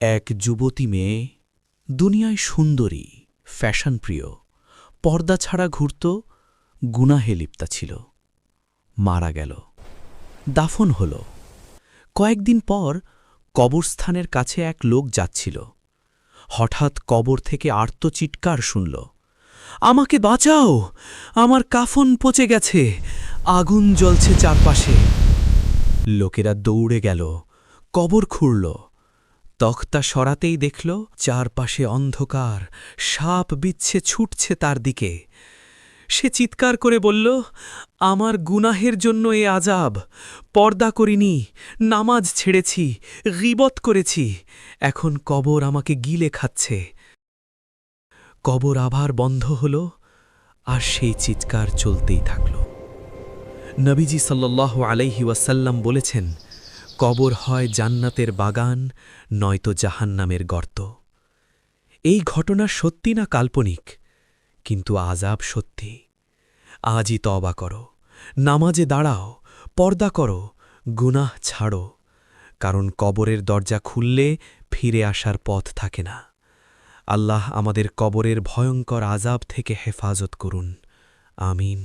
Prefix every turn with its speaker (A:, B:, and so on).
A: এক যুবতী মেয়ে, দুনিয়ায় সুন্দরী, ফ্যাশনপ্রিয়, পর্দা ছাড়া ঘুরত, গুনাহে লিপ্তা ছিল। মারা গেল। দাফন হল। কয়েকদিন পর কবরস্থানের কাছে এক লোক যাচ্ছিল। হঠাৎ কবর থেকে আর্ত চিৎকার শুনল। আমাকে বাঁচাও! আমার কাফন পচে গেছে! আগুন জ্বলছে চারপাশে! লোকেরা দৌড়ে গেল। কবর খুঁড়ল। তক্তা সরাতেই দেখল, চারপাশে অন্ধকার, সাপ বিচ্ছে ছুটছে তার দিকে। সে চিৎকার করে বলল, আমার গুনাহের জন্য এ আজাব পর্দা করিনি, নামাজ ছেড়েছি, গিবত করেছি, এখন কবর আমাকে গিলে খাচ্ছে। কবর আবার বন্ধ হল, আর সেই চিৎকার চলতেই থাকল। নবীজি সাল্লাল্লাহু আলাইহি ওয়াসাল্লাম বলেছেন কবর হয় জান্নাতের বাগান, নয়তো জাহান্নামের গর্ত। এই ঘটনা সত্যি না কাল্পনিক, কিন্তু আজাব সত্যি। আজই তবা করো, নামাজে দাঁড়াও, পর্দা করো, গুনাহ ছাড়ো, কারণ কবরের দরজা খুললে ফিরে আসার পথ থাকে না। আল্লাহ আমাদের কবরের ভয়ঙ্কর আজাব থেকে হেফাজত করুন। আমিন।